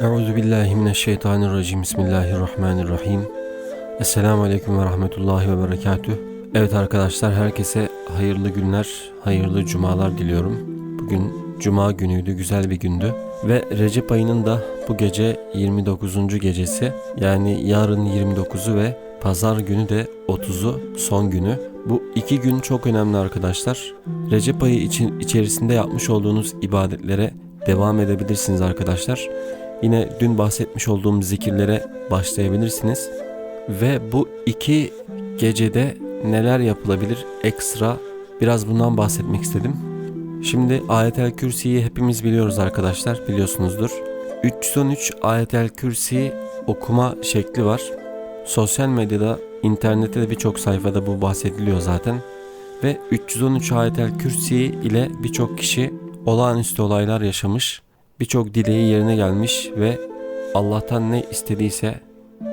Euzu billahi mineşşeytanirracim. Bismillahirrahmanirrahim. Esselamu aleyküm ve rahmetullahi ve berekatüh. Evet arkadaşlar herkese hayırlı günler, hayırlı cumalar diliyorum. Bugün cuma günüydü, güzel bir gündü. Ve Recep ayının da bu gece 29. gecesi. Yani yarın 29'u ve pazar günü de 30'u son günü. Bu iki gün çok önemli arkadaşlar. Recep ayı için içerisinde yapmış olduğunuz ibadetlere devam edebilirsiniz arkadaşlar. Yine dün bahsetmiş olduğum zikirlere başlayabilirsiniz. Ve bu iki gecede neler yapılabilir ekstra biraz bundan bahsetmek istedim. Şimdi Ayetel Kürsi'yi hepimiz biliyoruz arkadaşlar biliyorsunuzdur. 313 Ayetel Kürsi okuma şekli var. Sosyal medyada, internette de birçok sayfada bu bahsediliyor zaten. Ve 313 Ayetel Kürsi ile birçok kişi olağanüstü olaylar yaşamış birçok dileği yerine gelmiş ve Allah'tan ne istediyse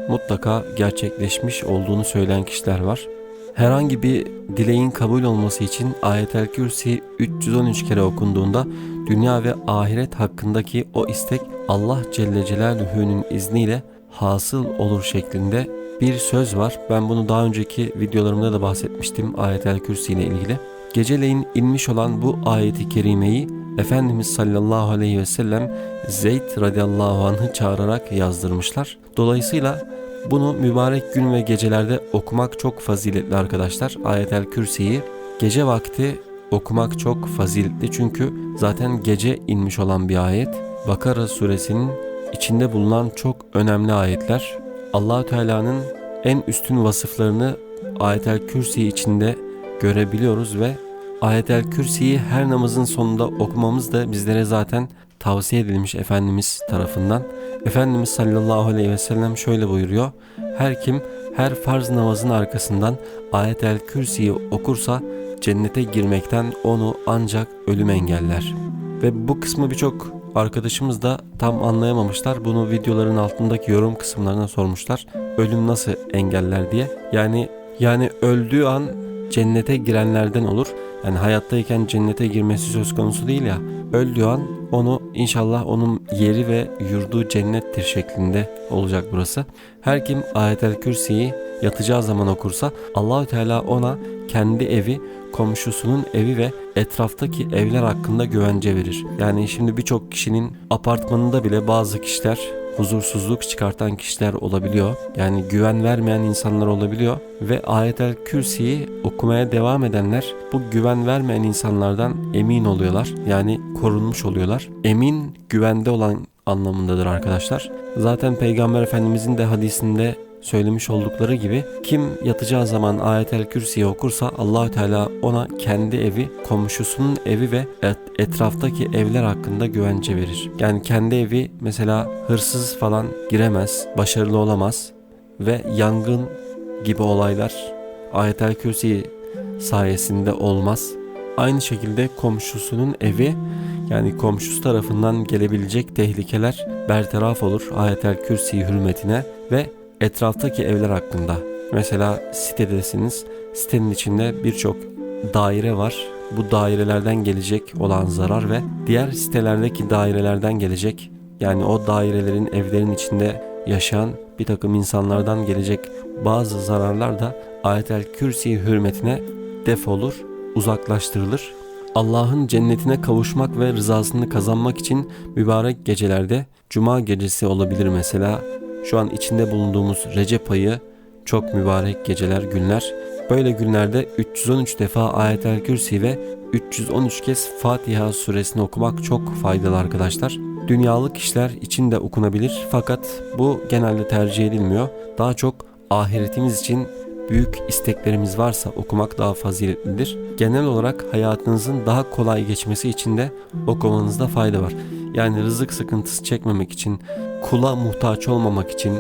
mutlaka gerçekleşmiş olduğunu söyleyen kişiler var. Herhangi bir dileğin kabul olması için Ayetel Kürsi 313 kere okunduğunda dünya ve ahiret hakkındaki o istek Allah Celle Celaluhu'nun izniyle hasıl olur şeklinde bir söz var. Ben bunu daha önceki videolarımda da bahsetmiştim Ayetel Kürsi ile ilgili. Geceleyin inmiş olan bu ayeti kerimeyi Efendimiz sallallahu aleyhi ve sellem Zeyd radıyallahu anh'ı çağırarak yazdırmışlar. Dolayısıyla bunu mübarek gün ve gecelerde okumak çok faziletli arkadaşlar. Ayetel Kürsi'yi gece vakti okumak çok faziletli çünkü zaten gece inmiş olan bir ayet. Bakara suresinin içinde bulunan çok önemli ayetler. Allahü Teala'nın en üstün vasıflarını Ayetel Kürsi içinde görebiliyoruz ve Ayetel Kürsi'yi her namazın sonunda okumamız da bizlere zaten tavsiye edilmiş Efendimiz tarafından. Efendimiz sallallahu aleyhi ve sellem şöyle buyuruyor. Her kim her farz namazın arkasından Ayetel Kürsi'yi okursa cennete girmekten onu ancak ölüm engeller. Ve bu kısmı birçok arkadaşımız da tam anlayamamışlar. Bunu videoların altındaki yorum kısımlarına sormuşlar. Ölüm nasıl engeller diye. Yani yani öldüğü an cennete girenlerden olur. Yani hayattayken cennete girmesi söz konusu değil ya. Öldüğü an onu inşallah onun yeri ve yurdu cennettir şeklinde olacak burası. Her kim ayetel kürsiyi yatacağı zaman okursa Allahü Teala ona kendi evi, komşusunun evi ve etraftaki evler hakkında güvence verir. Yani şimdi birçok kişinin apartmanında bile bazı kişiler huzursuzluk çıkartan kişiler olabiliyor. Yani güven vermeyen insanlar olabiliyor ve ayetel kürsiyi okumaya devam edenler bu güven vermeyen insanlardan emin oluyorlar. Yani korunmuş oluyorlar. Emin güvende olan anlamındadır arkadaşlar. Zaten Peygamber Efendimizin de hadisinde söylemiş oldukları gibi kim yatacağı zaman ayetel kürsiyi okursa Allahü Teala ona kendi evi, komşusunun evi ve etraftaki evler hakkında güvence verir. Yani kendi evi mesela hırsız falan giremez, başarılı olamaz ve yangın gibi olaylar ayetel kürsi sayesinde olmaz. Aynı şekilde komşusunun evi yani komşusu tarafından gelebilecek tehlikeler bertaraf olur ayetel kürsi hürmetine ve etraftaki evler hakkında. Mesela sitedesiniz. Sitenin içinde birçok daire var. Bu dairelerden gelecek olan zarar ve diğer sitelerdeki dairelerden gelecek yani o dairelerin evlerin içinde yaşayan bir takım insanlardan gelecek bazı zararlar da ayetel kürsi hürmetine defolur, uzaklaştırılır. Allah'ın cennetine kavuşmak ve rızasını kazanmak için mübarek gecelerde cuma gecesi olabilir mesela şu an içinde bulunduğumuz Recep ayı çok mübarek geceler, günler. Böyle günlerde 313 defa Ayetel Kürsi ve 313 kez Fatiha suresini okumak çok faydalı arkadaşlar. Dünyalık işler için de okunabilir fakat bu genelde tercih edilmiyor. Daha çok ahiretimiz için büyük isteklerimiz varsa okumak daha faziletlidir. Genel olarak hayatınızın daha kolay geçmesi için de okumanızda fayda var. Yani rızık sıkıntısı çekmemek için, kula muhtaç olmamak için,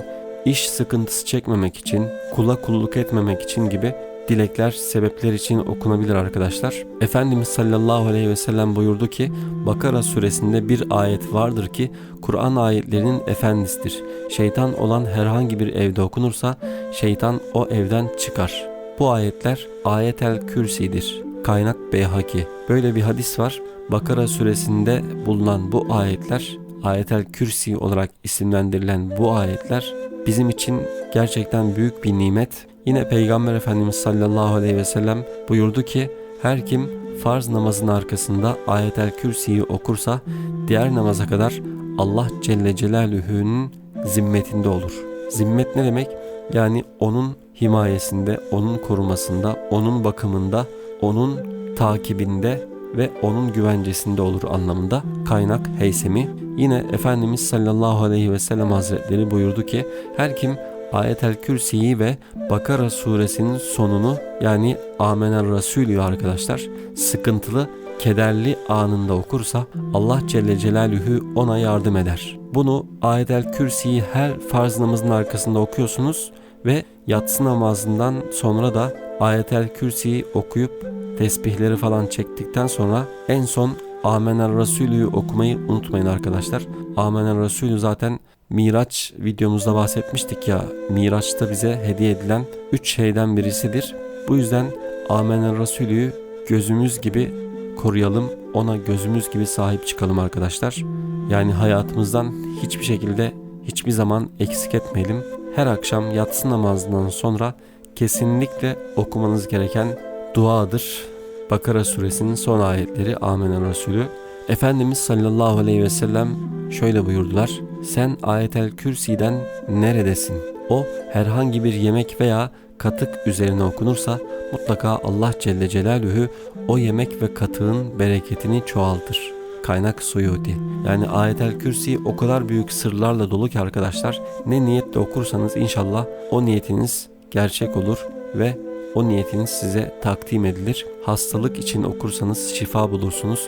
iş sıkıntısı çekmemek için, kula kulluk etmemek için gibi dilekler, sebepler için okunabilir arkadaşlar. Efendimiz sallallahu aleyhi ve sellem buyurdu ki Bakara suresinde bir ayet vardır ki Kur'an ayetlerinin efendisidir. Şeytan olan herhangi bir evde okunursa şeytan o evden çıkar. Bu ayetler ayetel kürsidir. Kaynak Beyhaki. Böyle bir hadis var. Bakara suresinde bulunan bu ayetler Ayetel Kürsi olarak isimlendirilen bu ayetler bizim için gerçekten büyük bir nimet. Yine Peygamber Efendimiz sallallahu aleyhi ve sellem buyurdu ki her kim farz namazın arkasında Ayetel Kürsi'yi okursa diğer namaza kadar Allah Celle Celaluhu'nun zimmetinde olur. Zimmet ne demek? Yani onun himayesinde, onun korumasında, onun bakımında, onun takibinde ve onun güvencesinde olur anlamında kaynak Heysemi. Yine Efendimiz sallallahu aleyhi ve sellem hazretleri buyurdu ki her kim Ayetel Kürsi'yi ve Bakara suresinin sonunu yani Amener Resulü arkadaşlar sıkıntılı, kederli anında okursa Allah Celle Celaluhu ona yardım eder. Bunu Ayetel Kürsi'yi her farz namazın arkasında okuyorsunuz ve yatsı namazından sonra da Ayetel Kürsi'yi okuyup tesbihleri falan çektikten sonra en son Amener Resulü'yü okumayı unutmayın arkadaşlar. Amener Resulü zaten Miraç videomuzda bahsetmiştik ya. Miraç'ta bize hediye edilen üç şeyden birisidir. Bu yüzden Amener Resulü'yü gözümüz gibi koruyalım. Ona gözümüz gibi sahip çıkalım arkadaşlar. Yani hayatımızdan hiçbir şekilde hiçbir zaman eksik etmeyelim. Her akşam yatsı namazından sonra kesinlikle okumanız gereken duadır. Bakara suresinin son ayetleri Amener Resulü. Efendimiz sallallahu aleyhi ve sellem şöyle buyurdular. Sen ayetel kürsiden neredesin? O herhangi bir yemek veya katık üzerine okunursa mutlaka Allah Celle Celaluhu o yemek ve katığın bereketini çoğaltır. Kaynak Suyuti. Yani ayetel kürsi o kadar büyük sırlarla dolu ki arkadaşlar ne niyetle okursanız inşallah o niyetiniz gerçek olur ve o niyetiniz size takdim edilir. Hastalık için okursanız şifa bulursunuz.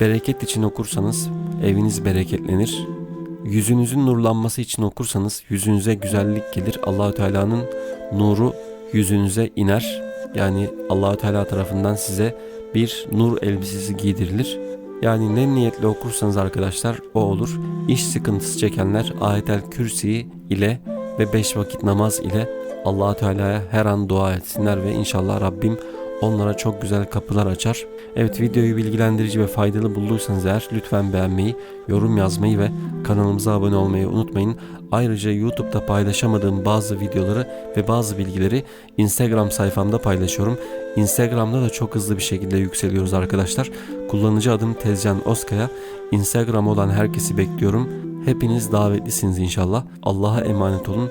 Bereket için okursanız eviniz bereketlenir. Yüzünüzün nurlanması için okursanız yüzünüze güzellik gelir. Allahü Teala'nın nuru yüzünüze iner. Yani Allahü Teala tarafından size bir nur elbisesi giydirilir. Yani ne niyetle okursanız arkadaşlar o olur. İş sıkıntısı çekenler ayetel kürsi ile ve beş vakit namaz ile allah Teala'ya her an dua etsinler ve inşallah Rabbim onlara çok güzel kapılar açar. Evet videoyu bilgilendirici ve faydalı bulduysanız eğer lütfen beğenmeyi, yorum yazmayı ve kanalımıza abone olmayı unutmayın. Ayrıca YouTube'da paylaşamadığım bazı videoları ve bazı bilgileri Instagram sayfamda paylaşıyorum. Instagram'da da çok hızlı bir şekilde yükseliyoruz arkadaşlar. Kullanıcı adım Tezcan Oskaya. Instagram olan herkesi bekliyorum. Hepiniz davetlisiniz inşallah. Allah'a emanet olun.